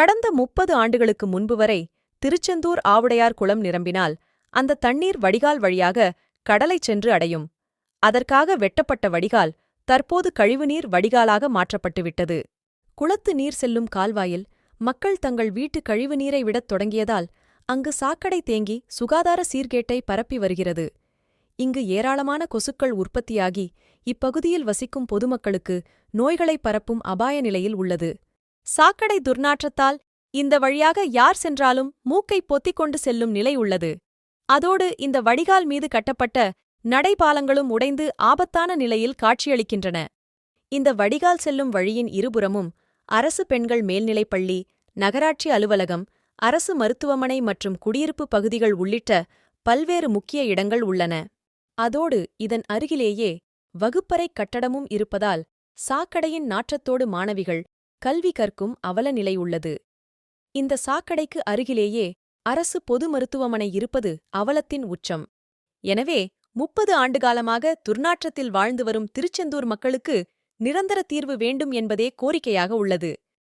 கடந்த முப்பது ஆண்டுகளுக்கு முன்பு வரை திருச்செந்தூர் ஆவுடையார் குளம் நிரம்பினால் அந்த தண்ணீர் வடிகால் வழியாக கடலைச் சென்று அடையும். அதற்காக வெட்டப்பட்ட வடிகால் தற்போது கழிவுநீர் வடிகாலாக மாற்றப்பட்டுவிட்டது குளத்து நீர் செல்லும் கால்வாயில் மக்கள் தங்கள் வீட்டு கழிவுநீரை விடத் தொடங்கியதால் அங்கு சாக்கடை தேங்கி சுகாதார சீர்கேட்டை பரப்பி வருகிறது. இங்கு ஏராளமான கொசுக்கள் உற்பத்தியாகி இப்பகுதியில் வசிக்கும் பொதுமக்களுக்கு நோய்களை பரப்பும் அபாய நிலையில் உள்ளது. சாக்கடை துர்நாற்றத்தால் இந்த வழியாக யார் சென்றாலும் மூக்கை பொத்திக் கொண்டு செல்லும் நிலை உள்ளது. அதோடு இந்த வடிகால் மீது கட்டப்பட்ட நடைபாலங்களும் உடைந்து ஆபத்தான நிலையில் காட்சியளிக்கின்றன. இந்த வடிகால் செல்லும் வழியின் இருபுறமும் அரசு பெண்கள் மேல்நிலைப் பள்ளி நகராட்சி அலுவலகம் அரசு மருத்துவமனை மற்றும் குடியிருப்பு பகுதிகள் உள்ளிட்ட பல்வேறு முக்கிய இடங்கள் உள்ளன. அதோடு இதன் அருகிலேயே வகுப்பறை கட்டடமும் இருப்பதால் சாக்கடையின் நாற்றத்தோடு மாணவிகள் கல்வி கற்கும் அவலநிலை உள்ளது. இந்த சாக்கடைக்கு அருகிலேயே அரசு பொது மருத்துவமனை இருப்பது அவலத்தின் உச்சம். எனவே முப்பது ஆண்டுகாலமாக துர்நாற்றத்தில் வாழ்ந்து வரும் திருச்செந்தூர் மக்களுக்கு நிரந்தர தீர்வு வேண்டும் என்பதே கோரிக்கையாக உள்ளது.